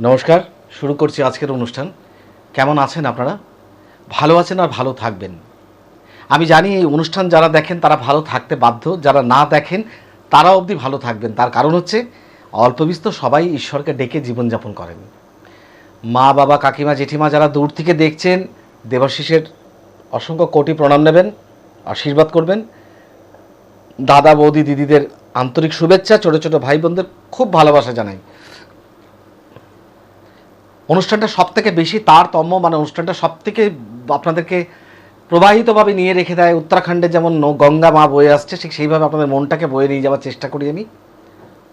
নমস্কার, শুরু করছি আজকের অনুষ্ঠান। কেমন আছেন আপনারা? ভালো আছেন আর ভালো থাকবেন। আমি জানি এই অনুষ্ঠান যারা দেখেন, তারা ভালো থাকতে বাধ্য। যারা না দেখেন তারা অবধি ভালো থাকবেন। তার কারণ হচ্ছে অল্প বিস্তর সবাই ঈশ্বরকে ডেকে জীবনযাপন করেন। মা, বাবা, কাকিমা, জেঠিমা যারা দূর থেকে দেখছেন, দেবাশিসের অসংখ্য কোটি প্রণাম নেবেন, আশীর্বাদ করবেন। দাদা, বৌদি, দিদিদের আন্তরিক শুভেচ্ছা, ছোটো ছোটো ভাই বোনদের খুব ভালোবাসা জানাই। অনুষ্ঠানটা সব থেকে বেশি তারতম্য মানে অনুষ্ঠানটা সব থেকে আপনাদেরকে প্রবাহিতভাবে নিয়ে রেখে দেয় উত্তরাখণ্ডে যেমন গঙ্গা মা বয়ে আসছে, ঠিক সেইভাবে আপনাদের মনটাকে বয়ে নিয়ে যাওয়ার চেষ্টা করি আমি।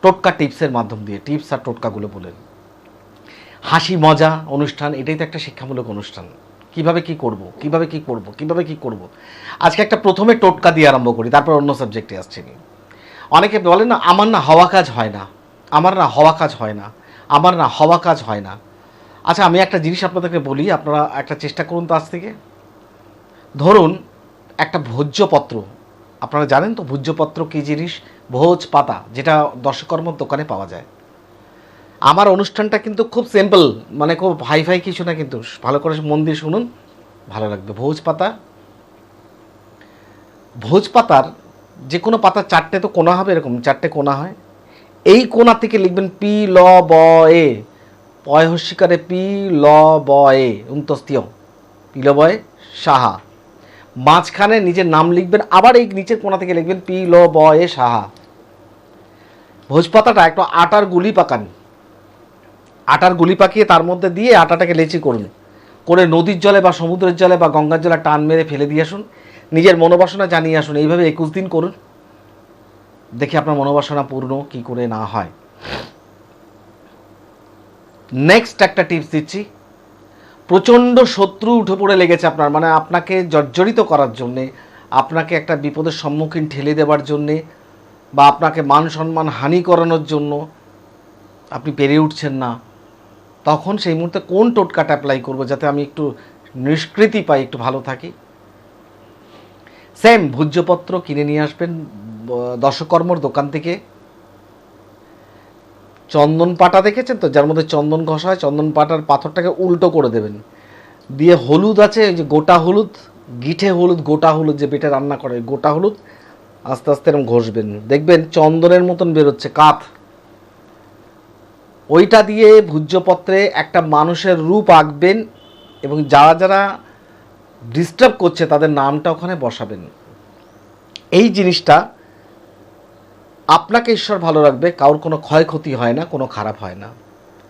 টোটকা টিপসের মাধ্যম দিয়ে, টিপস আর টোটকাগুলো বলেন হাসি মজা অনুষ্ঠান, এটাই তো একটা শিক্ষামূলক অনুষ্ঠান। কীভাবে কি করব, কীভাবে কি করব, কীভাবে কি করব? আজকে একটা প্রথমে টোটকা দিয়ে আরম্ভ করি, তারপর অন্য সাবজেক্টে আসছি আমি। অনেকে বলেন না, আমার না হওয়া কাজ হয় না, আমার না হওয়া কাজ হয় না, আমার না হওয়া কাজ হয় না। আচ্ছা আমি একটা জিনিস আপনাদেরকে বলি, আপনারা একটা চেষ্টা করুন তো আজ থেকে। ধরুন, একটা ভোজ্যপত্র, আপনারা জানেন তো ভোজ্যপত্র কী জিনিস? ভোজ পাতা, যেটা দর্শকর্মর দোকানে পাওয়া যায়। আমার অনুষ্ঠানটা কিন্তু খুব সিম্পল মানে খুব হাই ফাই কিছু না কিন্তু, ভালো করে মন দিয়ে শুনুন, ভালো লাগবে। ভোজ পাতা। ভোজ পাতার যে কোনো পাতা চারটে তো কোনা হবে এরকম, চারটে কোনা হয়। এই কোনা থেকে লিখবেন পি, ল, ব, এ। পয় হস্যিকারে পি ল ব এ উন্তস্তীয় পি ল বয়ে সাহা। মাঝখানে নিজের নাম লিখবেন, আবার এই নিচের কোনা থেকে লিখবেন পি ল ব এ, সাহা। ভোজপাতাটা একটু আটার গুলি পাকান। আটার গুলি পাকিয়ে তার মধ্যে দিয়ে আটাটাকে লেচি করুন। করে নদীর জলে বা সমুদ্রের জলে বা গঙ্গার জলে টান মেরে ফেলে দিয়ে আসুন। নিজের মনোবাসনা জানিয়ে আসুন। এইভাবে একুশ দিন করুন। দেখি আপনার মনোবাসনা পূর্ণ কি করে না হয়। নেক্সট একটা টিপস দিচ্ছি। প্রচণ্ড শত্রু উঠে পড়ে লেগেছে আপনার মানে আপনাকে জর্জরিত করার জন্যে, আপনাকে একটা বিপদের সম্মুখীন ঠেলে দেওয়ার জন্যে, বা আপনাকে মান সম্মান হানি করানোর জন্য আপনি পেরে উঠছেন না, তখন সেই মুহূর্তে কোন টোটকাটা অ্যাপ্লাই করব যাতে আমি একটু নিষ্কৃতি পাই, একটু ভালো থাকি? সেম ভোজ্যপত্র কিনে নিয়ে আসবেন দশকর্মর দোকান থেকে। চন্দন পাটা দেখেছেন তো? যার মধ্যে চন্দন ঘষা হয়, চন্দন পাটার পাথরটাকে উল্টো করে দেবেন। দিয়ে হলুদ আছে যে গোটা হলুদ, গিঠে হলুদ, গোটা হলুদ যে বেটে রান্না করে, গোটা হলুদ, আস্তে আস্তে এরকম ঘষবেন। দেখবেন চন্দনের মতন বেরোচ্ছে কাঠ ওইটা দিয়ে ভূজ্যপত্রে একটা মানুষের রূপ আঁকবেন এবং যারা যারা ডিস্টার্ব করছে, তাদের নামটা ওখানে বসাবেন। এই জিনিসটা আপনাকে ঈশ্বর ভালো রাখবে, কারোর কোনো ক্ষয়ক্ষতি হয় না, কোনো খারাপ হয় না।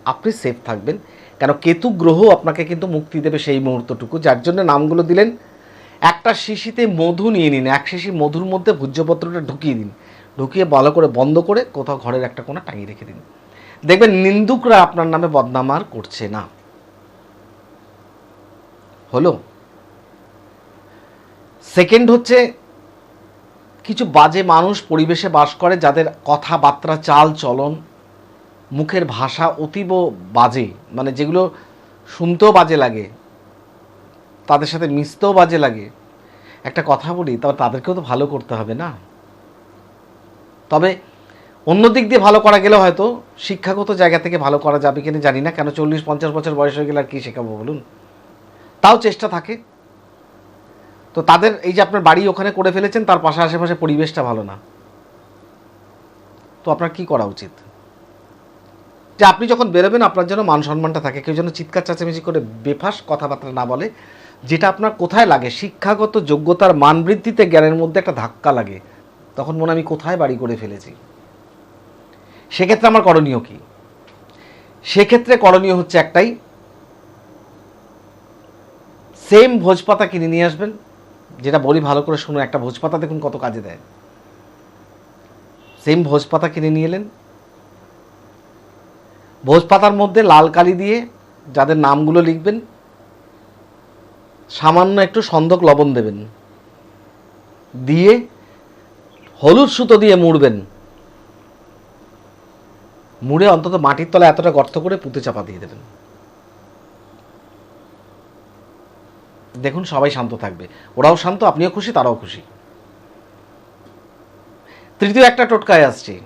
আপনি সেফ থাকবেন। কেন? কেতু গ্রহ আপনাকে কিন্তু মুক্তি দেবে সেই মুহূর্তটুকু। যার জন্য নামগুলো দিলেন, একটা শিশিতে মধু নিয়ে নিন, এক শিশি মধুর মধ্যে ভূজ্যপত্রটা ঢুকিয়ে দিন। ঢুকিয়ে ভালো করে বন্ধ করে কোথাও ঘরের একটা কোণা টাঙিয়ে রেখে দিন। দেখবেন নিন্দুকরা আপনার নামে বদনাম আর করছে না। হলো। সেকেন্ড হচ্ছে কিছু বাজে মানুষ পরিবেশে বাস করে যাদের কথাবার্তা চাল চলন মুখের ভাষা অতীব বাজে মানে যেগুলো শুনতেও বাজে লাগে, তাদের সাথে মিশতেও বাজে লাগে। একটা কথা বলি তবে তাদেরকেও তো ভালো করতে হবে না? তবে অন্য দিক দিয়ে ভালো করা গেলে হয়তো শিক্ষাগত জায়গা থেকে ভালো করা যাবে কিনা জানি না, কেন চল্লিশ, পঞ্চাশ বছর বয়স হয়ে গেলে আর কী শেখাবো বলুন? তাও চেষ্টা থাকে। তো তাদের এই যে আপনার বাড়ি ওখানে করে ফেলেছেন, তার পাশে আশেপাশে পরিবেশটা ভালো না। তো আপনার কি করা উচিত? যে আপনি যখন বেরোবেন, আপনার জন্য মান সম্মানটা থাকে, কেউ যেন চিৎকার চেঁচামেচি করে বেফাস কথাবার্তা না বলে, যেটা আপনার কোথায় লাগে, শিক্ষাগত যোগ্যতার মান বৃদ্ধিতে জ্ঞানের মধ্যে একটা ধাক্কা লাগে, তখন মনে আমি কোথায় বাড়ি করে ফেলেছি। সেক্ষেত্রে আমার করণীয় কি? সেক্ষেত্রে করণীয় হচ্ছে একটাই সেম ভোজপাতা কিনে নিয়ে আসবেন যেটা বলি ভালো করে শুনুন, একটা ভোজপাতা দেখুন কত কাজে দেয়। সেম ভোজপাতা কিনে নিয়ে এলেন। ভোজপাতার মধ্যে লাল কালি দিয়ে যাদের নামগুলো লিখবেন, সামান্য একটু সন্দক লবণ দেবেন। দিয়ে হলুদ সুতো দিয়ে মুড়বেন। মুড়ে অন্তত মাটির তলায় এতটা গর্ত করে পুঁতে চাপা দিয়ে দেবেন। দেখুন, সবাই শান্ত থাকবে। ওরাও শান্ত, আপনিও খুশি, তারাও খুশি। তৃতীয় একটা টোটকায় আসছি।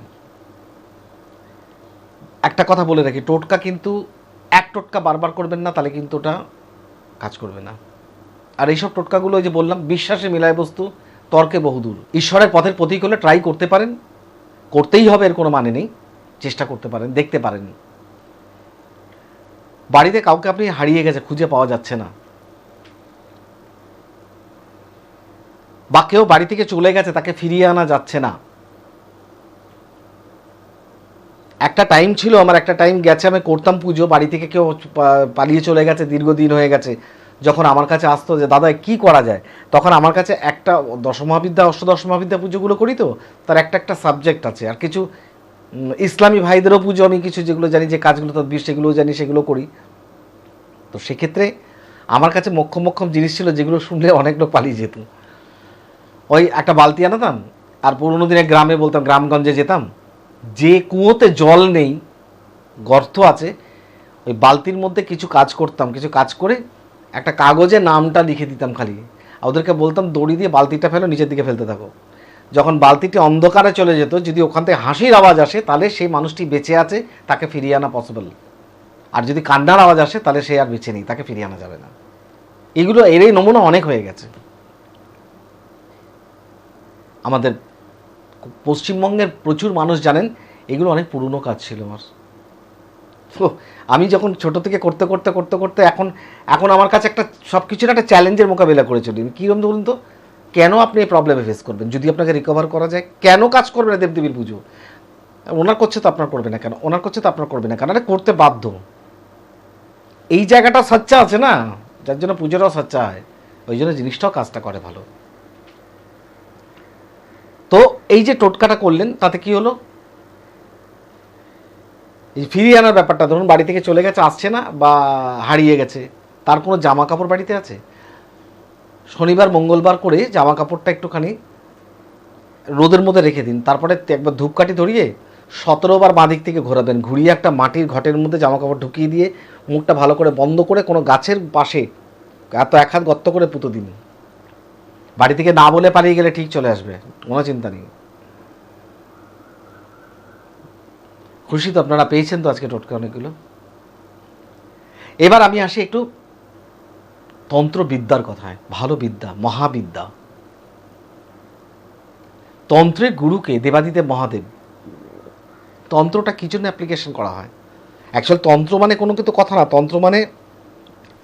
একটা কথা বলে রাখি, টোটকা কিন্তু এক টোটকা বারবার করবেন না, তাহলে কিন্তু ওটা কাজ করবে না। আর এইসব টোটকাগুলো যে বললাম, বিশ্বাসে মিলায় বস্তু, তর্কে বহুদূর। ঈশ্বরের পথের প্রতীক হলে ট্রাই করতে পারেন, করতেই হবে, এর কোনো মানে নেই, চেষ্টা করতে পারেন, দেখতে পারেন। বাড়িতে কাউকে আপনি হারিয়ে গেছে, খুঁজে পাওয়া যাচ্ছে না। বা কেউ বাড়ি থেকে চলে গেছে, তাকে ফিরিয়ে আনা যাচ্ছে না। একটা টাইম ছিল, আমার একটা টাইম গেছে, আমি করতাম পুজো, বাড়ি থেকে কেউ পালিয়ে চলে গেছে, দীর্ঘদিন হয়ে গেছে। যখন আমার কাছে আসতো যে, দাদা, কি করা যায়? তখন আমার কাছে একটা দশমহাবিদ্যা, অষ্টদশমহাবিদ্যা পুজোগুলো করি তো, তার একটা একটা সাবজেক্ট আছে। আর কিছু ইসলামী ভাইদেরও পুজো আমি কিছু যেগুলো জানি, যে কাজগুলো তদবির সেগুলোও জানি, সেগুলো করি। তো সেক্ষেত্রে আমার কাছে মক্ষম মক্ষম জিনিস ছিল, যেগুলো শুনলে অনেক লোক পালিয়ে যেত। ওই একটা বালতি আনাতাম, আর পুরোনো দিনে গ্রামে বলতাম, গ্রামগঞ্জে যেতাম, যে কুয়োতে জল নেই, গর্ত আছে, ওই বালতির মধ্যে কিছু কাজ করতাম, কিছু কাজ করে একটা কাগজে নামটা লিখে দিতাম খালি। ওদেরকে বলতাম, দড়ি দিয়ে বালতিটা ফেলো, নিচের দিকে ফেলতে থাকো। যখন বালতিটি অন্ধকারে চলে যেত, যদি ওখান থেকে হাসির আওয়াজ আসে, তাহলে সেই মানুষটি বেঁচে আছে, তাকে ফিরিয়ে আনা পসিবল আর যদি কান্নার আওয়াজ আসে, তাহলে সে আর বেঁচে নেই, তাকে ফিরিয়ে আনা যাবে না। এগুলো এর এই নমুনা অনেক হয়ে গেছে। আমাদের পশ্চিমবঙ্গের প্রচুর মানুষ জানেন, এগুলো অনেক পুরনো কাজ ছিল আমার। তো আমি যখন ছোট থেকে করতে করতে করতে করতে এখন এখন আমার কাছে একটা সব কিছুর একটা চ্যালেঞ্জের মোকাবিলা করে চলি। কীরকম বলুন তো? কেন আপনি এই প্রবলেমে ফেস করবেন? যদি আপনাকে রিকভার করা যায়, কেন কাজ করবে না দেবদেবীর পুজো? ওনার করছে তো আপনার করবে না কেন? ওনার করছে তো আপনার করবে না কেন? আরে করতে বাধ্য। এই জায়গাটা সচ্চা আছে না? যার জন্য পুজোটাও সচ্চা হয়। ওই জন্য জিনিসটাও কাজটা করে ভালো। তো এই যে টোটকাটা করলেন, তাতে কি হলো? এই ফিরিয়ে আনার ব্যাপারটা, ধরুন বাড়ি থেকে চলে গেছে, আসছে না বা হারিয়ে গেছে, তার কোনো জামা কাপড় বাড়িতে আছে? শনিবার, মঙ্গলবার করে জামা কাপড়টা একটুখানি রোদের মধ্যে রেখে দিন, তারপরে একবার ধূপকাঠি ধরিয়ে সতেরো বার বাঁ দিক থেকে ঘোরাবেন, ঘুরিয়ে একটা মাটির ঘটের মধ্যে জামা কাপড় ঢুকিয়ে দিয়ে মুখটা ভালো করে বন্ধ করে কোনো গাছের পাশে এত এক হাত গর্ত করে পুঁতো দিন। বাড়ি থেকে না বলে পালিয়ে গেলে ঠিক চলে আসবে, কোনো চিন্তা নেই। খুশি তো আপনারা পেয়েছেন তো আজকে টোটকা অনেকগুলো। এবার আমি আসি একটু তন্ত্রবিদ্যার কথায়, ভালো বিদ্যা, মহাবিদ্যা। তন্ত্রের গুরুকে দেবাদিদেব মহাদেব। তন্ত্রটা কি জন্য অ্যাপ্লিকেশন করা হয়? অ্যাকচুয়াল তন্ত্র মানে কোনো কিন্তু কথা না, তন্ত্র মানে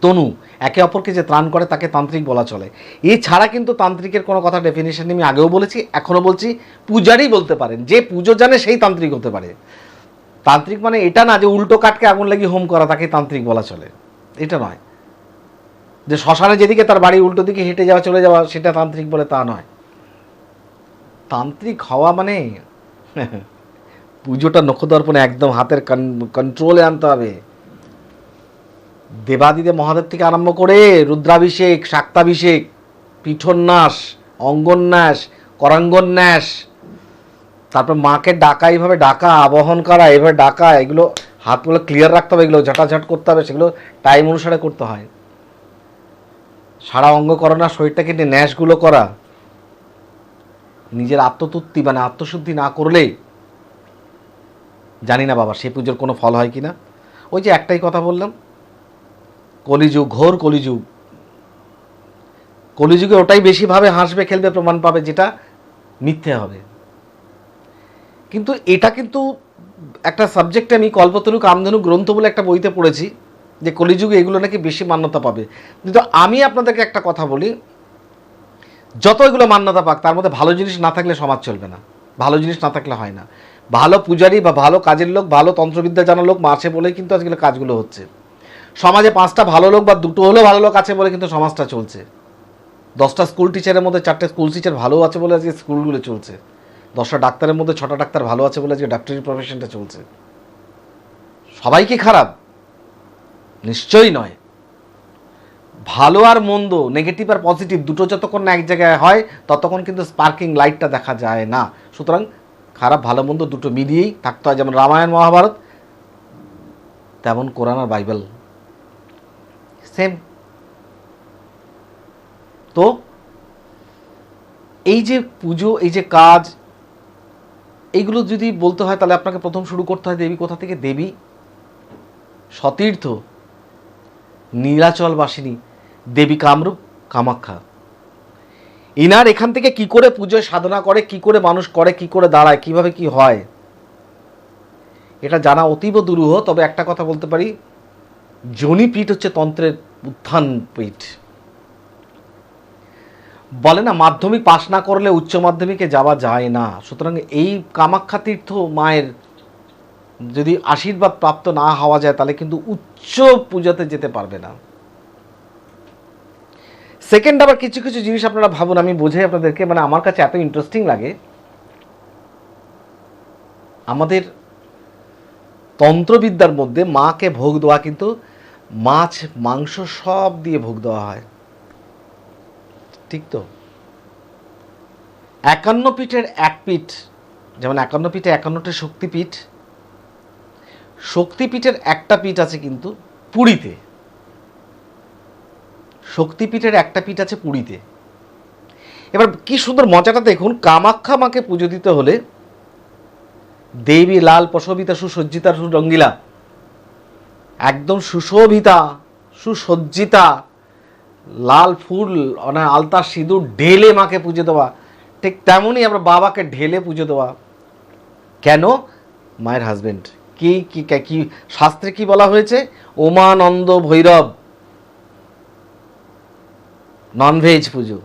তনু, একে অপরকে যে ত্রাণ করে তাকে তান্ত্রিক বলা চলে। এছাড়া কিন্তু তান্ত্রিকের কোনো কথা ডেফিনেশন আমি আগেও বলেছি, এখনও বলছি, পূজারই বলতে পারেন। যে পুজো জানে সেই তান্ত্রিক হতে পারে। তান্ত্রিক মানে এটা না যে উল্টো কাটকে আগুন লাগিয়ে হোম করা, তাকে তান্ত্রিক বলা চলে। এটা নয়। যে শ্মশানে যেদিকে তার বাড়ি উল্টো দিকে হেঁটে যাওয়া, চলে যাওয়া, সেটা তান্ত্রিক বলে তা নয়। তান্ত্রিক হওয়া মানে পুজোটা নক্ষদর্পণে একদম হাতের কন্ট্রোলে আনতে হবে। দেবাদিদেব মহাদেব থেকে আরম্ভ করে রুদ্রাভিষেক, শাক্তাভিষেক, পিঠন্যাস, অঙ্গন্যাস, করাঙ্গন্যাস, তারপর মাকে ডাকা, এইভাবে ডাকা, আবহন করা, এইভাবে ডাকা, এগুলো হাতগুলো ক্লিয়ার রাখতে হবে, এগুলো ঝাঁটাঝাট করতে হবে, সেগুলো টাইম অনুসারে করতে হয়। সারা অঙ্গ করা না শরীরটাকে নিয়ে ন্যাসগুলো করা। নিজের আত্মতুত্তি মানে আত্মশুদ্ধি না করলে জানি না বাবা, সে পুজোর কোনো ফল হয় কি না ওই যে একটাই কথা বললাম কলিযুগ, ঘোর কলিযুগ। কলিযুগে ওটাই বেশিভাবে হাসবে, খেলবে, প্রমাণ পাবে যেটা মিথ্যে হবে। কিন্তু এটা কিন্তু একটা সাবজেক্টে আমি কল্পতরু কামধেনু গ্রন্থ বলে একটা বইতে পড়েছি, যে কলিযুগে এগুলো নাকি বেশি মান্যতা পাবে। কিন্তু আমি আপনাদেরকে একটা কথা বলি, যত এগুলো মান্যতা পাক, তার মধ্যে ভালো জিনিস না থাকলে সমাজ চলবে না। ভালো জিনিস না থাকলে হয় না। ভালো পূজারী বা ভালো কাজের লোক, ভালো তন্ত্রবিদ্যা জানা লোক মাসে বলেই কিন্তু আজকাল কাজগুলো হচ্ছে। সমাজে পাঁচটা ভালো লোক বা দুটো হলেও ভালো লোক আছে বলে কিন্তু সমাজটা চলছে। দশটা স্কুল টিচারের মধ্যে চারটে স্কুল টিচার ভালো আছে বলে আজকে স্কুলগুলো চলছে। দশটা ডাক্তারের মধ্যে ছটা ডাক্তার ভালো আছে বলে আজকে ডাক্তারি প্রফেশনটা চলছে। সবাই কি খারাপ? নিশ্চয়ই নয়। ভালো আর মন্দ নেগেটিভ আর পজিটিভ দুটো যতক্ষণ না এক জায়গায় হয়, ততক্ষণ কিন্তু স্পার্কিং লাইটটা দেখা যায় না। সুতরাং খারাপ, ভালো, মন্দ দুটো মিলিয়েই থাকতে হয়। যেমন রামায়ণ, মহাভারত, তেমন কোরআন আর বাইবেল সেম। তো এই যে পুজো, এই যে কাজ, এইগুলো যদি বলতে হয়, তাহলে আপনাকে প্রথম শুরু করতে হয় দেবী কোথা থেকে? দেবী সতীর্থ নীলাচলবাসিনী, দেবী কামরূপ, কামাখ্যা। ইনার এখান থেকে কি করে পুজোয় সাধনা করে, কি করে মানুষ করে, কি করে দাঁড়ায়, কীভাবে কি হয়? এটা জানা অতীব দুরূহ, তবে একটা কথা বলতে পারি জনিপীঠ হচ্ছে তন্ত্রের উত্থান পীঠ। বলে না, মাধ্যমিক পাশ না করলে উচ্চ মাধ্যমিকে যাওয়া যায় না। সুতরাং এই কামাখ্যা তীর্থ মায়ের যদি আশীর্বাদ প্রাপ্ত না হওয়া যায়, তাহলে কিন্তু উচ্চ পূজাতে যেতে পারবে না। সেকেন্ড আবার কিছু কিছু জিনিস আপনারা ভাবুন, আমি বোঝাই আপনাদেরকে মানে আমার কাছে এত ইন্টারেস্টিং লাগে। আমাদের তন্ত্রবিদ্যার মধ্যে মাকে ভোগ দেওয়া কিন্তু মাছ, মাংস সব দিয়ে ভোগ দেওয়া হয়। ঠিক তো? একান্ন পিঠের এক পিঠ, যেমন একান্ন পিঠে একান্নটা শক্তিপীঠ, শক্তিপীঠের একটা পিঠ আছে কিন্তু পুরীতে। শক্তিপীঠের একটা পিঠ আছে পুরীতে। এবার কি সুন্দর মজাটা দেখুন, কামাখ্যা মাকে পুজো দিতে হলে দেবী লাল প্রসবিতা সুসজ্জিতা সুরঙ্গিলা একদম সুশোভিতা, সুসজ্জিতা, লাল ফুল মানে আলতা সিঁদুর ঢেলে মাকে পুজো দেওয়া। ঠিক তেমনই আমরা বাবাকে ঢেলে পুজো দেওয়া। কেন? মায়ের হাজবেন্ড কি কি কি শাস্ত্রে কি বলা হয়েছে? ওমানন্দ ভৈরব। ননভেজ পুজো।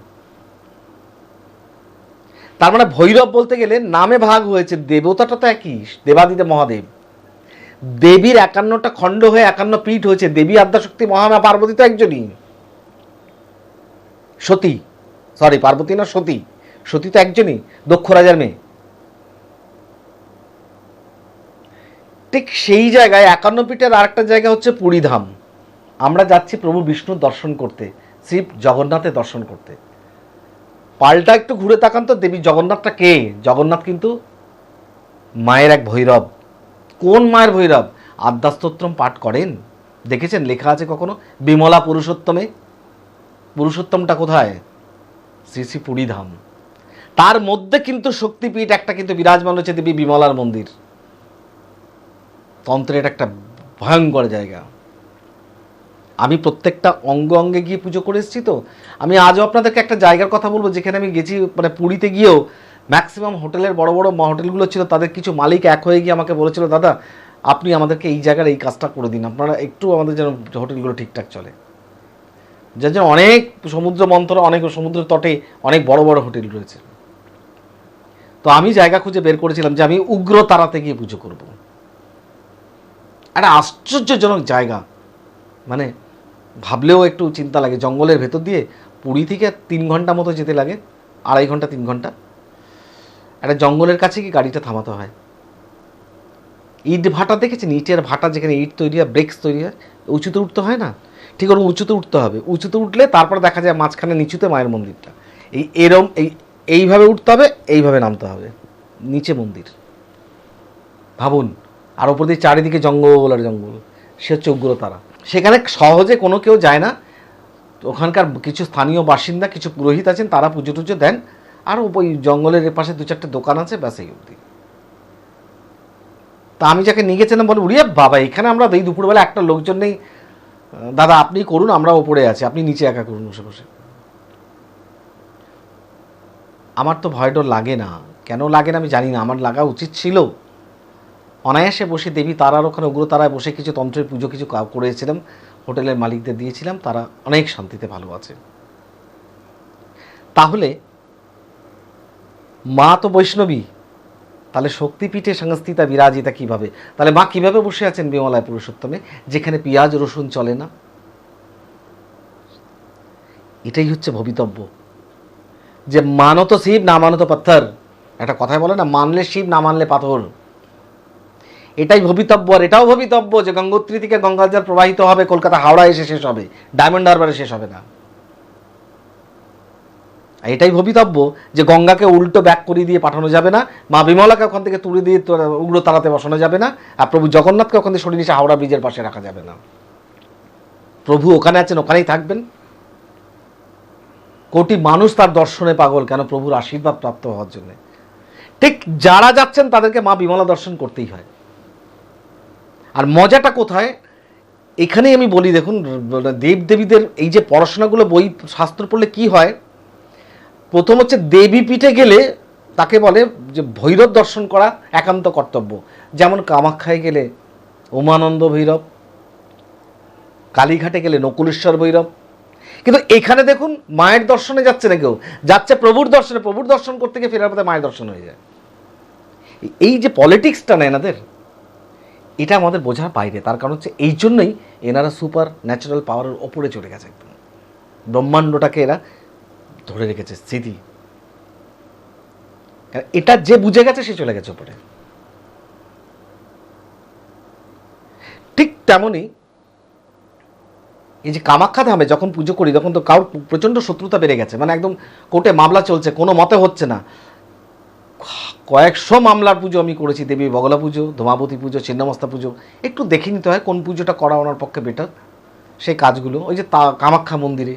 তার মানে ভৈরব বলতে গেলে নামে ভাগ হয়েছে, দেবতাটা তো একই, দেবাদিদেব মহাদেব। দেবীর একান্নটা খণ্ড হয়ে একান্ন পীঠ হয়েছে। দেবী আদ্যাশক্তি মহামা পার্বতী তো একজনই। সতী। সরি পার্বতী না সতী। সতী তো একজনই, দক্ষ রাজার মেয়ে। ঠিক সেই জায়গায় একান্ন পীঠের আরেকটা জায়গা হচ্ছে পুরীধাম। আমরা যাচ্ছি প্রভু বিষ্ণুর দর্শন করতে শ্রী জগন্নাথের দর্শন করতে। পাল্টা একটু ঘুরে তাকান তো, দেবী জগন্নাথটা কে? জগন্নাথ কিন্তু মায়ের এক ভৈরব। কোন মায়ের ভৈরব? আদ্যাস্তোত্রম পাঠ করেন? দেখেছেন? লেখা আছে কখনো? বিমলা পুরুষোত্তমে। পুরুষোত্তমটা কোথায়? শ্রী শ্রী পুরীধাম। তার মধ্যে কিন্তু শক্তিপীঠ একটা কিন্তু বিরাজমান হচ্ছে দেবী বিমলার মন্দির। তন্ত্রের একটা ভয়ঙ্কর জায়গা। আমি প্রত্যেকটা অঙ্গ অঙ্গে গিয়ে পুজো করে এসেছি তো। আমি আজও আপনাদেরকে একটা জায়গার কথা বলব, যেখানে আমি গেছি মানে পুরীতে গিয়েও ম্যাক্সিমাম হোটেলের বড় বড় হোটেলগুলো ছিল, তাদের কিছু মালিক এক হয়ে গিয়ে আমাকে বলেছিল, দাদা, আপনি আমাদেরকে এই জায়গার এই কাজটা করে দিন। আপনারা একটু আমাদের যেন হোটেলগুলো ঠিকঠাক চলে। যার জন্য অনেক সমুদ্র মন্থরে, অনেক সমুদ্র তটে অনেক বড় বড় হোটেল রয়েছে। তো আমি জায়গা খুঁজে বের করেছিলাম যে আমি উগ্র তারাতে গিয়ে পুজো করব। একটা আশ্চর্যজনক জায়গা। মানে ভাবলেও একটু চিন্তা লাগে, জঙ্গলের ভেতর দিয়ে পুরী থেকে তিন ঘণ্টা মতো যেতে লাগে, আড়াই ঘণ্টা, তিন ঘণ্টা। একটা জঙ্গলের কাছে কি গাড়িটা থামাতে হয়? ইট ভাটা দেখেছেন? ইটের ভাটা যেখানে ইট তৈরি হয়, ব্রেক্স তৈরি হয়, উঁচুতে উঠতে হয় না? ঠিক ওরকম উঁচুতে উঠতে হবে। উঁচুতে উঠলে তারপর দেখা যায় মাঝখানে নিচুতে মায়ের মন্দিরটা। এই এরম, এই, এইভাবে উঠতে হবে, এইভাবে নামতে হবে। নিচে মন্দির। ভাবুন, আর ওপর দিয়ে চারিদিকে জঙ্গল আর জঙ্গল। সে হচ্ছে উগ্রতারা। সেখানে সহজে কোনো কেউ যায় না। ওখানকার কিছু স্থানীয় বাসিন্দা, কিছু পুরোহিত আছেন, তারা পুজো টুজো দেন। আর ওই জঙ্গলের পাশে দু চারটে দোকান আছে, ব্যাস এই অবধি। তা আমি যাকে নিয়ে গেছিলাম বলে উড়িয়ে বাবা, এখানে আমরা এই দুপুরবেলা একটা লোকজন নেই। দাদা, আপনি করুন, আমরা ওপরে আছি, আপনি নিচে একা করুন বসে বসে। আমার তো ভয় ডর লাগে না। কেন লাগে না আমি জানি না, আমার লাগা উচিত ছিল। অনায়াসে বসে দেবী তারার ওখানে উগ্রতারায় বসে কিছু তন্ত্রের পুজো কিছু করেছিলাম। হোটেলের মালিকদের দিয়েছিলাম, তারা অনেক শান্তিতে ভালো আছে। তাহলে মা তো বৈষ্ণবী। তাহলে শক্তিপীঠে সংস্থিতা বিরাজিতা কীভাবে? তাহলে মা কীভাবে বসে আছেন বিমলায় পুরুষোত্তমে, যেখানে পেঁয়াজ, রসুন চলে না? এটাই হচ্ছে ভবিতব্য। যে মানো তো শিব, না মানো তো পাথর। একটা কথায় বলে না, মানলে শিব, না মানলে পাথর। এটাই ভবিতব্য, আর এটাও ভবিতব্য যে গঙ্গোত্রী থেকে গঙ্গার জল প্রবাহিত হবে, কলকাতা হাওড়া এসে শেষ হবে, ডায়মন্ড হারবারে শেষ হবে না। এটাই ভবিতব্য যে গঙ্গাকে উল্টো ব্যাক করিয়ে দিয়ে পাঠানো যাবে না, মা বিমলাকে ওখান থেকে তুলে দিয়ে উগ্র তারাতে বসানো যাবে না, আর প্রভু জগন্নাথকে ওখান থেকে সরিয়ে নিয়ে হাওড়া ব্রিজের পাশে রাখা যাবে না। প্রভু ওখানে আছেন, ওখানেই থাকবেন। কোটি মানুষ তার দর্শনে পাগল, কেন প্রভুর আশীর্বাদ প্রাপ্ত হওয়ার জন্য। ঠিক যারা যাচ্ছেন, তাদেরকে মা বিমলা দর্শন করতেই হয়। আর মজাটা কোথায়? এখানেই আমি বলি, দেখুন মানে দেব দেবীদের এই যে পড়াশোনাগুলো, বই, শাস্ত্র পড়লে কি হয়? প্রথম হচ্ছে দেবী পীঠে গেলে তাকে বলে যে ভৈরব দর্শন করা একান্ত কর্তব্য। যেমন কামাখ্যায় গেলে উমানন্দ ভৈরব, কালীঘাটে গেলে নকুলেশ্বর ভৈরব। কিন্তু এখানে দেখুন মায়ের দর্শনে যাচ্ছে না কেউ। যাচ্ছে প্রভুর দর্শনে, প্রভুর দর্শন করতে গিয়ে ফেরার পথে মায়ের দর্শন হয়ে যায়। এই যে পলিটিক্সটা না এনাদের, এটা আমাদের বোঝার বাইরে। তার কারণ হচ্ছে এই জন্যই এনারা সুপার ন্যাচারাল পাওয়ারের ওপরে চলে গেছে একদম। ব্রহ্মাণ্ডটাকে এরা ধরে রেখেছে স্মৃতি এটা যে বুঝে গেছে, সে চলে গেছে ওপরে ঠিক তেমনই এই যে কামাখ্যা ধামে যখন পুজো করি, তখন তো কারোর প্রচণ্ড শত্রুতা বেড়ে গেছে। মানে একদম কোর্টে মামলা চলছে, কোনো মতে হচ্ছে না। কয়েকশো মামলার পুজো আমি করেছি, দেবী বগলা পুজো, ধোমাবতী পুজো, ছিন্নমস্তা পুজো। একটু দেখে নিতে হয় কোন পুজোটা করা ওনার পক্ষে বেটার সেই কাজগুলো, ওই যে তা, কামাখ্যা মন্দিরে।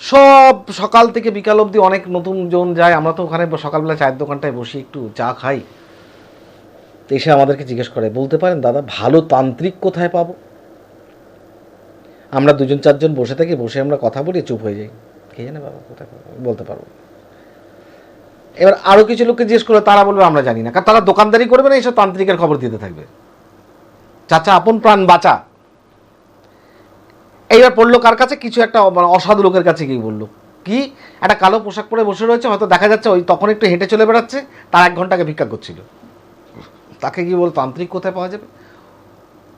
সব সকাল থেকে বিকাল অবধি অনেক নতুন জন যায়। আমরা তো ওখানে সকালবেলা চায়ের দোকানটায় বসি একটু চা খাই। এসে আমাদেরকে জিজ্ঞেস করে, বলতে পারেন দাদা, ভালো তান্ত্রিক কোথায় পাবো? আমরা দুজন চারজন বসে থাকি, বসে আমরা কথা বলি, চুপ হয়ে যাই। কে জানে বাবা কোথায় বলতে পারব এবার আরও কিছু লোককে জিজ্ঞেস করলে, তারা বলবে আমরা জানি না। কারণ তারা দোকানদারি করবে না এইসব তান্ত্রিকের খবর দিতে থাকবে। চাচা, আপন প্রাণ বাঁচা। এইবার পড়ল কার কাছে? কিছু একটা মানে অসাধু লোকের কাছে গিয়ে বলল। কি? একটা কালো পোশাক পরে বসে রয়েছে, হয়তো দেখা যাচ্ছে ওই তখন একটু হেঁটে চলে বেড়াচ্ছে, তার এক ঘন্টাকে ভিক্ষা করছিল। তাকে গিয়ে বল তান্ত্রিক কোথায় পাওয়া যাবে?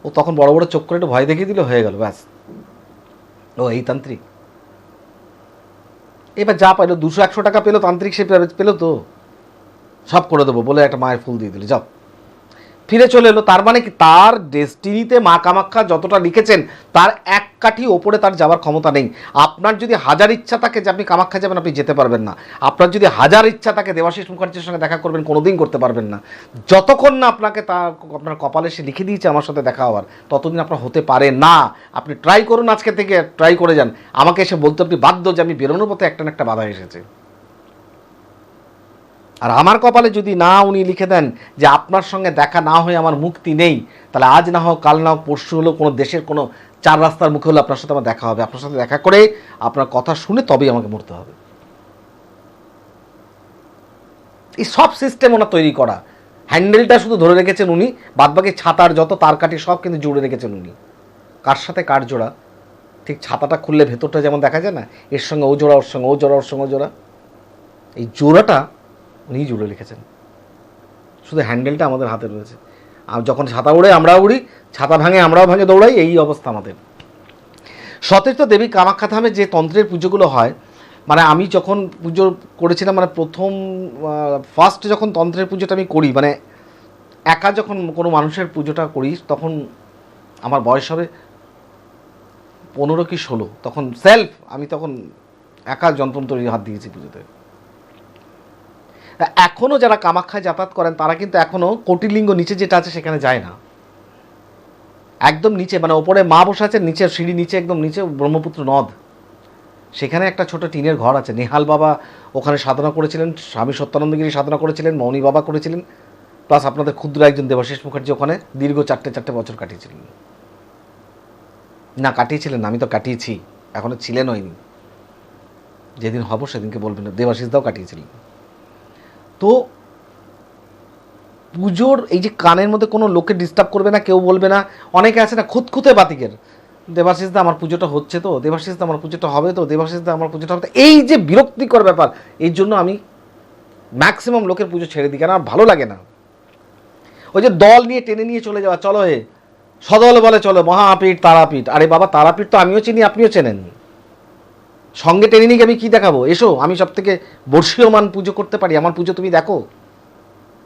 ও তখন বড় বড় চোখ করে একটু ভয় দেখিয়ে দিল, হয়ে গেল, ব্যাস। ও, এই তান্ত্রিক। এবার যা পাইলো, দুশো একশো টাকা পেল, তান্ত্রিক সে পেল তো। সব করে দেবো বলে একটা মায়ের ফুল দিয়ে দিলে, যাও। ফিরে চলে এলো। তার মানে কি? তার ডেস্টিনিতে মা কামাখ্যা যতটা লিখেছেন, তার এক কাঠি ওপরে তার যাওয়ার ক্ষমতা নেই। আপনার যদি হাজার ইচ্ছা থাকে যে আপনি কামাখ্যা যাবেন, আপনি যেতে পারবেন না। আপনার যদি হাজার ইচ্ছা থাকে, দেবাশিস মুখার্জির সঙ্গে দেখা করবেন, কোনোদিন করতে পারবেন না। যতক্ষণ না আপনাকে তা আপনার কপালে সে লিখে দিয়েছে আমার সাথে দেখা হওয়ার, ততদিন আপনার হতে পারে না। আপনি ট্রাই করুন আজকে থেকে ট্রাই করে যান। আমাকে এসে বলতে আপনি বাধ্য যে আমি বেরোনোর পথে একটা না একটা বাধা এসেছে। আর আমার কপালে যদি না উনি লিখে দেন যে আপনার সঙ্গে দেখা না হয়ে আমার মুক্তি নেই, তাহলে আজ না হোক, কাল না হোক, পরশু হলেও কোনো দেশের কোনো চার রাস্তার মুখে হলে আপনার সাথে আমার দেখা হবে। আপনার সাথে দেখা করে আপনার কথা শুনে তবেই আমাকে মরতে হবে। এই সব সিস্টেম ওনার তৈরি করা। হ্যান্ডেলটা শুধু ধরে রেখেছেন উনি, বাদবাকি ছাতার যত তার কাঠি সব কিন্তু জুড়ে রেখেছেন উনি। কার সাথে কার জোড়া? ঠিক ছাতাটা খুললে ভেতরটা যেমন দেখা যায় না, এর সঙ্গে ও জোড়া, ওর সঙ্গে ও জোড়া, ওর সঙ্গে ও জোড়া। এই জোড়াটা উনিই জুড়ে লিখেছেন। শুধু হ্যান্ডেলটা আমাদের হাতে রয়েছে। আর যখন ছাতা উড়ে আমরা উড়ি, ছাতা ভাঙে আমরাও ভাঙে দৌড়াই, এই অবস্থা আমাদের। সতীর্থ দেবী কামাখ্যা ধামে যে তন্ত্রের পুজোগুলো হয় মানে আমি যখন পুজো করেছিলাম মানে প্রথম ফার্স্ট যখন তন্ত্রের পুজোটা আমি করি মানে একা যখন কোনো মানুষের পুজোটা করি, তখন আমার বয়স হবে পনেরো কি ষোলো, তখন সেলফ আমি তখন একা যন্ত্রমন্ত্রী হাত দিয়েছি পুজোতে। এখনও যারা কামাখ্যায় যাতায়াত করেন, তারা কিন্তু এখনও কোটিলিঙ্গ নিচে যেটা আছে সেখানে যায় না। একদম নিচে মানে ওপরে মা বসে আছে নিচে সিঁড়ি নিচে একদম নিচে, ব্রহ্মপুত্র নদ। সেখানে একটা ছোট টিনের ঘর আছে। নেহাল বাবা ওখানে সাধনা করেছিলেন, স্বামী সত্যানন্দগিরি সাধনা করেছিলেন, মৌনী বাবা করেছিলেন প্লাস আপনাদের ক্ষুদ্র একজন দেবাশিস মুখার্জি ওখানে দীর্ঘ চারটে চারটে বছর কাটিয়েছিলেন। না, কাটিয়েছিলেন আমি তো কাটিয়েছি, এখনও ছিলেন হয়নি যেদিন হব সেদিনকে বলবেন না দেবাশিস দাও কাটিয়েছিলেন। তো পুজোর এই যে কানের মধ্যে কোনো লোকে ডিস্টার্ব করবে না, কেউ বলবে না। অনেকে আছে না, খুঁতখুঁতে বাতিকের। দেবাশিসদা আমার পুজোটা হচ্ছে তো। দেবাশিসদা আমার পুজোটা হবে তো। দেবাশিসদা আমার পুজোটা হবে তো। এই যে বিরক্তিকর ব্যাপার এই জন্য আমি ম্যাক্সিমাম লোকের পুজো ছেড়ে দিই কেন আমার ভালো লাগে না। ওই যে দল নিয়ে টেনে নিয়ে চলে যাওয়া, চলো হে। সদল বলে চলো, মহাপীঠ, তারাপীঠ। আরে বাবা, তারাপীঠ তো আমিও চিনি, আপনিও চেনেন। সঙ্গে টেনে নিয়ে আমি কী দেখাবো? এসো, আমি সব থেকে বর্ষীয়মান পুজো করতে পারি। আমার পুজো তুমি দেখো।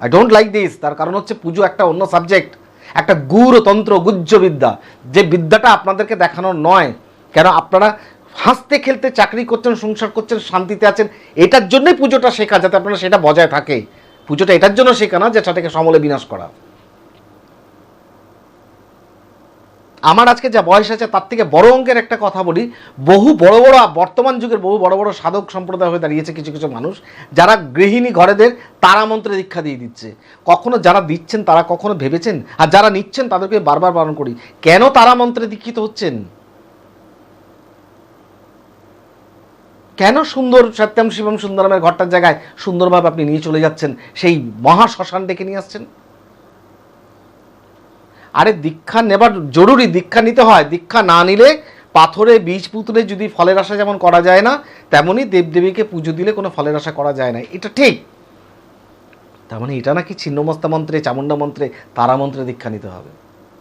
আই ডোন্ট লাইক দিস তার কারণ হচ্ছে পুজো একটা অন্য সাবজেক্ট একটা গুড় তন্ত্র গুজ্জ বিদ্যা যে বিদ্যাটা আপনাদেরকে দেখানোর নয়। কেন? আপনারা হাসতে, খেলতে, চাকরি করছেন, সংসার করছেন, শান্তিতে আছেন, এটার জন্যই পুজোটা শেখা, যাতে আপনারা সেটা বজায় থাকে। পুজোটা এটার জন্য শেখা না যে সেটাকে সমলে বিনাশ করা। আমার আজকে যা বয়স আছে, তার থেকে বড় অঙ্কের একটা কথা বলি। বহু বড় বড়, বর্তমান যুগের বহু বড় বড় সাধক সম্প্রদায় হয়ে দাঁড়িয়েছে কিছু কিছু মানুষ। যারা গৃহিণী ঘরেদের তারা মন্ত্রে দীক্ষা দিয়ে দিচ্ছে। কখনো যারা দিচ্ছেন, তারা কখনো ভেবেছেন? আর যারা নিচ্ছেন, তাদেরকে বারবার বারণ করি, কেন তারা মন্ত্রে দীক্ষিত হচ্ছেন? কেন সুন্দর সত্যম শিবম সুন্দরমের ঘরটার জায়গায় সুন্দরভাবে আপনি নিয়ে চলে যাচ্ছেন? সেই মহা শ্মশান ডেকে নিয়ে আসছেন? আরে দীক্ষা নেবার জরুরি, দীক্ষা নিতে হয়। দীক্ষা না নিলে পাথরে, বীজ পুতুলে যদি ফলের আশা যেমন করা যায় না তেমনই দেবদেবীকে পুজো দিলে কোনো ফলের আশা করা যায় না। এটা ঠিক। তার মানে এটা নাকি ছিন্নমস্তা মন্ত্রে চামুন্ডা মন্ত্রে, তারা মন্ত্রে দীক্ষা নিতে হবে।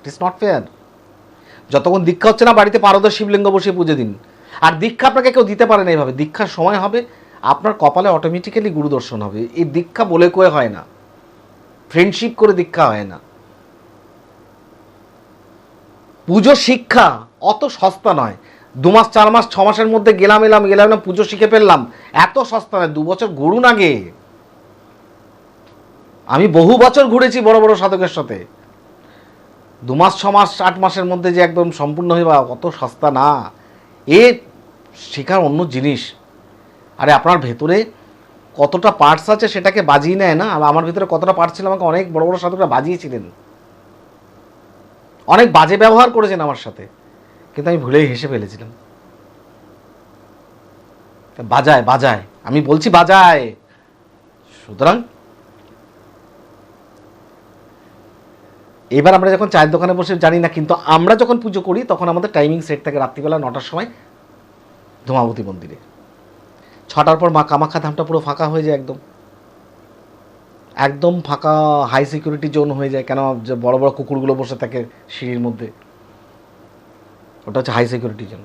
ইট ইস নট ফেয়ার যতক্ষণ দীক্ষা হচ্ছে না, বাড়িতে পারদ শিবলিঙ্গ বসিয়ে পুজো দিন। আর দীক্ষা আপনাকে কেউ দিতে পারে না এইভাবে। দীক্ষার সময় হবে, আপনার কপালে অটোমেটিক্যালি গুরুদর্শন হবে। এই দীক্ষা বলে কয়ে হয় না। ফ্রেন্ডশিপ করে দীক্ষা হয় না। পুজো শিক্ষা অত সস্তা নয়। দু মাস, চার মাস, ছ মাসের মধ্যে গেলাম, এলাম গেলাম, এলাম, পুজো শিখে ফেললাম। এত সস্তা নয়, দু বছর ঘুরুন আগে। আমি বহু বছর ঘুরেছি বড় বড় সাধকের সাথে। দু মাস, ছ মাস, আট মাসের মধ্যে যে একদম সম্পূর্ণ হয়ে বা অত সস্তা না। এ শেখার অন্য জিনিস। আরে আপনার ভেতরে কতটা পার্টস আছে সেটাকে বাজিয়ে নেয় না? আমার ভিতরে কতটা পার্টস ছিল আমাকে অনেক বড় বড় সাধকরা বাজিয়েছিলেন। অনেক বাজে ব্যবহার করেছেন আমার সাথে, কিন্তু আমি ভুলেই হেসে ফেলেছিলাম। বাজায় বাজায়, আমি বলছি বাজায়। সুতরাং এবার আমরা যখন চায়ের দোকানে বসে জানি না, কিন্তু আমরা যখন পুজো করি, তখন আমাদের টাইমিং সেট থাকে রাত্রিবেলা নটার সময় ধূমাবতী মন্দিরে। ছটার পর মা কামাখ্যা ধামটা পুরো ফাঁকা হয়ে যায় একদম। একদম ফাঁকা হাই সিকিউরিটি জোন হয়ে যায়, কেন যে বড় বড় কুকুরগুলো বসে থাকে সিঁড়ির মধ্যে? ওটা হচ্ছে হাই সিকিউরিটি জোন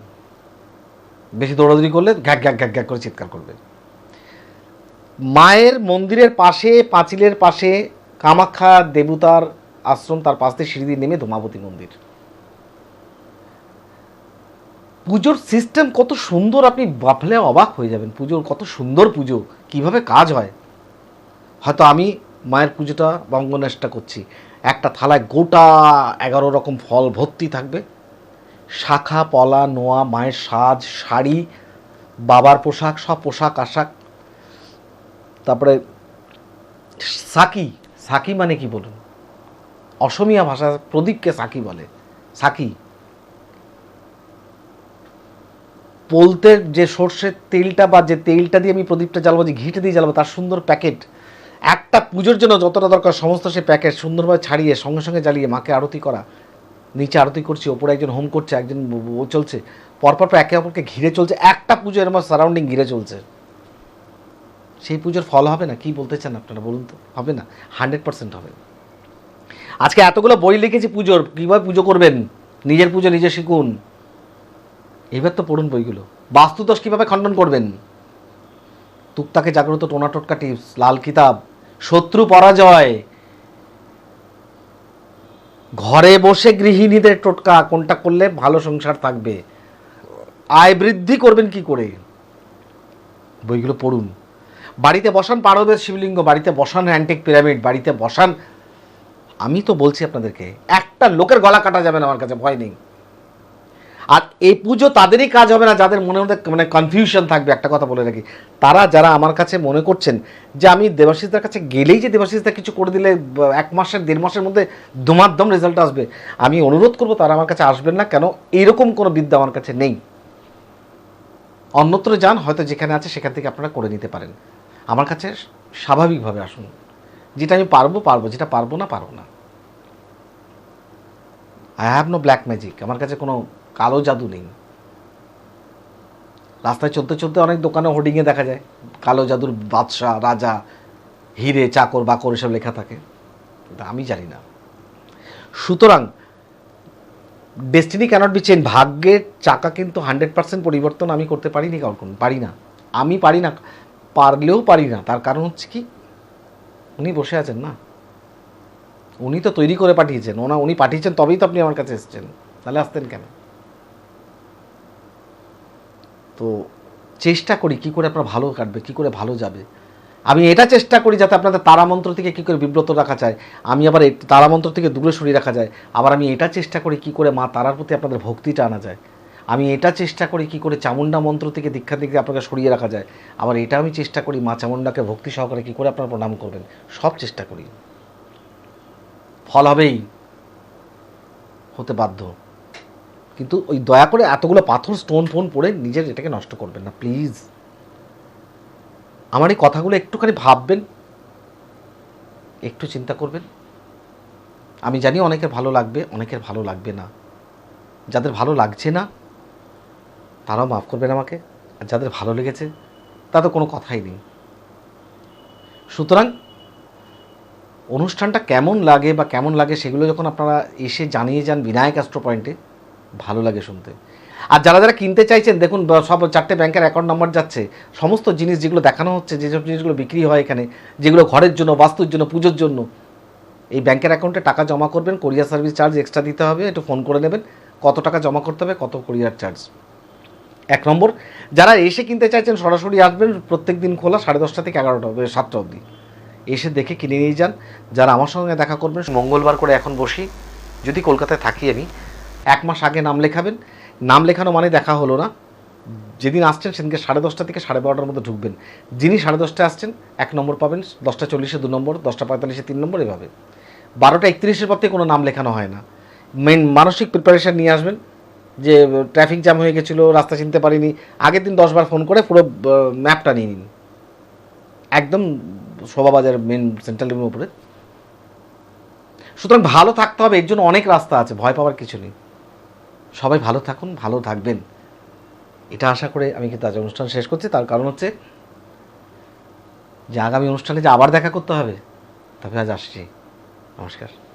বেশি দৌড়াদৌড়ি করলে ঘ্যাক ঘ্যাক ঘ্যাক ঘ্যাক করে চিৎকার করবে। মায়ের মন্দিরের পাশে, পাঁচিলের পাশে কামাখ্যা দেবতার আশ্রম, তার পাশ দিয়ে সিঁড়ি দিয়ে নেমে ধূমাবতী মন্দির। পুজোর সিস্টেম কত সুন্দর, আপনি বাফলে অবাক হয়ে যাবেন। পুজোর কত সুন্দর পুজো, কীভাবে কাজ হয়। হয়তো আমি মায়ের পুজোটা বঙ্গনেশটা করছি। একটা থালায় গোটা এগারো রকম ফল ভর্তি থাকবে। শাখা, পলা, নোয়া, মায়ের সাজ, শাড়ি, বাবার পোশাক, সব পোশাক, আশাক। তারপরে সাকি সাকি মানে কি বলুন? অসমিয়া ভাষা প্রদীপকে সাকি বলে। সাকি। পোলতের যে সর্ষের তেলটা বা যে তেলটা দিয়ে আমি প্রদীপটা জ্বালাবো, যে ঘিটা দিয়ে জ্বালাবো, তার সুন্দর প্যাকেট। একটা পুজোর জন্য যতটা দরকার, সমস্ত সে প্যাকেট সুন্দরভাবে ছাড়িয়ে, সঙ্গে সঙ্গে জ্বালিয়ে, মাকে আরতি করা। নিচে আরতি করছে, ওপরে একজন হোম করছে, একজন ও চলছে। পরপর পর একে অপরকে ঘিরে চলছে, একটা পুজো এরম সারাউন্ডিং ঘিরে চলছে। সেই পুজোর ফল হবে না? কি বলতে চান আপনারা বলুন তো? হবে না? হান্ড্রেড পার্সেন্ট হবে। আজকে এতগুলো বই লিখেছি পুজোর, কীভাবে পুজো করবেন? নিজের পুজো নিজে শিখুন। এবার তো পড়ুন বইগুলো। বাস্তুদোষ কীভাবে খণ্ডন করবেন? তুকতাকে জাগ্রত টোনা টোটকা টিপস লাল কিতাব। শত্রু পরাজয়। ঘরে বসে গৃহিণীদের টোটকা, কোনটা করলে ভালো সংসার থাকবে? আয় বৃদ্ধি করবেন কি করে? বইগুলো পড়ুন। বাড়িতে বসান পারদের শিবলিঙ্গ, বাড়িতে বসান অ্যান্টিক পিরামিড বাড়িতে বসান। আমি তো বলছি আপনাদেরকে, একটা লোকের গলা কাটা যাবে না আমার কাছে, ভয় নেই। আর এই পুজো তাদেরই কাজ হবে না, যাদের মনের মধ্যে মানে কনফিউশন থাকবে, একটা কথা বলে রাখি। তারা যারা আমার কাছে মনে করছেন যে আমি দেবাশিসদের কাছে গেলেই যে দেবাশিসদা কিছু করে দিলে এক মাসের, দেড় মাসের মধ্যে দুমাদ্দম রেজাল্ট আসবে, আমি অনুরোধ করব তারা আমার কাছে আসবেন না কেন? এইরকম কোনো বিদ্যা আমার কাছে নেই। অন্যত্র যান, হয়তো যেখানে আছে সেখান থেকে আপনারা করে নিতে পারেন। আমার কাছে স্বাভাবিকভাবে আসুন। যেটা আমি পারব পারব, যেটা পারব না পারব না। I have no black magic আমার কাছে কোনো কালো জাদু নেই। রাস্তায় চলতে চলতে অনেক দোকানে হোর্ডিংয়ে দেখা যায়, কালো জাদুর বাদশাহ, রাজা, হিরে, চাকর, বাকর এসব লেখা থাকে। আমি জানি না। সুতরাং ডেস্টিনি ক্যানট বি চেঞ্জ ভাগ্যের চাকা কিন্তু হান্ড্রেড পার্সেন্ট পরিবর্তন আমি করতে পারিনি কারণ পারি না। আমি পারি না, পারলেও পারি না। তার কারণ হচ্ছে কি, উনি বসে আছেন না। উনি তো তৈরি করে পাঠিয়েছেন। ওনা, উনি পাঠিয়েছেন, তবেই তো আপনি আমার কাছে এসেছেন। তাহলে আসতেন কেন? তো চেষ্টা করি কি করে আপনার ভালো কাটবে, কি করে ভালো যাবে। আমি এটা চেষ্টা করি যাতে আপনাদের তারামন্ত্র থেকে কী করে বিব্রত রাখা যায়, আমি আবার তারামন্ত্র থেকে দূরে সরিয়ে রাখা যায়, আবার আমি এটা চেষ্টা করি কী করে মা তারার প্রতি আপনাদের ভক্তিটা আনা যায়। আমি এটা চেষ্টা করি কী করে চামুন্ডা মন্ত্র থেকে দীক্ষা থেকে আপনাকে সরিয়ে রাখা যায়, আবার এটা আমি চেষ্টা করি মা চামুন্ডাকে ভক্তি সহকারে কী করে আপনারা প্রণাম করবেন, সব চেষ্টা করি। ফল হবেই, হতে বাধ্য। কিন্তু ওই দয়া করে এতগুলো পাথর স্টোন ফোন পড়ে নিজের এটাকে নষ্ট করবেন না প্লিজ আমার এই কথাগুলো একটুখানি ভাববেন, একটু চিন্তা করবেন। আমি জানি অনেকের ভালো লাগবে, অনেকের ভালো লাগবে না। যাদের ভালো লাগছে না, তারাও মাফ করবেন আমাকে। আর যাদের ভালো লেগেছে তা তো কোনো কথাই নেই। সুতরাং, অনুষ্ঠানটা কেমন লাগে বা কেমন লাগে সেগুলো যখন আপনারা এসে জানিয়ে যান বিনায়ক অ্যাস্ট্রো পয়েন্টে ভালো লাগে শুনতে। আর যারা যারা কিনতে চাইছেন, দেখুন সব চারটে ব্যাংকের অ্যাকাউন্ট নাম্বার যাচ্ছে। সমস্ত জিনিস যেগুলো দেখানো হচ্ছে, যেসব জিনিসগুলো বিক্রি হয় এখানে, যেগুলো ঘরের জন্য, বাস্তুর জন্য, পুজোর জন্য, এই ব্যাংকের অ্যাকাউন্টে টাকা জমা করবেন কোরিয়ার সার্ভিস চার্জ এক্সট্রা দিতে হবে, একটু ফোন করে নেবেন, কত টাকা জমা করতে হবে, কত কোরিয়ার চার্জ এক নম্বর, যারা এসে কিনতে চাইছেন, সরাসরি আসবেন, প্রত্যেক দিন খোলা, সাড়ে দশটা থেকে এগারোটা অবধি, সাতটা অবধি। এসে দেখে কিনে নিয়ে যান। যারা আমার সঙ্গে দেখা করবেন, মঙ্গলবার করে এখন বসি। যদি কলকাতায় থাকি আমি এক মাস আগে নাম লেখাবেন। নাম লেখানো মানে দেখা হলো না। যেদিন আসছেন সেদিনকে সাড়ে দশটা থেকে সাড়ে বারোটার মধ্যে ঢুকবেন। যিনি সাড়ে দশটায় আসছেন, এক নম্বর পাবেন, দশটা চল্লিশে দু নম্বর, দশটা পঁয়তাল্লিশে তিন নম্বর, এভাবে। বারোটা একত্রিশের পর থেকে কোনো নাম লেখানো হয় না। মেন মানসিক প্রিপারেশান নিয়ে আসবেন, যে ট্রাফিক জ্যাম হয়ে গেছিল, রাস্তা চিনতে পারিনি, আগের দিন দশবার ফোন করে পুরো ম্যাপটা নিয়ে নিন। একদম শোভাবাজার মেন সেন্ট্রাল রুমের উপরে। সুতরাং ভালো থাকতে হবে, এর জন্য অনেক রাস্তা আছে, ভয় পাওয়ার কিছু নেই। সবাই ভালো থাকুন, ভালো থাকবেন। এটা আশা করে আমি কিন্তু আজ অনুষ্ঠান শেষ করছি। তার কারণ হচ্ছে যে আগামী অনুষ্ঠানে যে আবার দেখা করতে হবে তবে আজ আসছি। নমস্কার।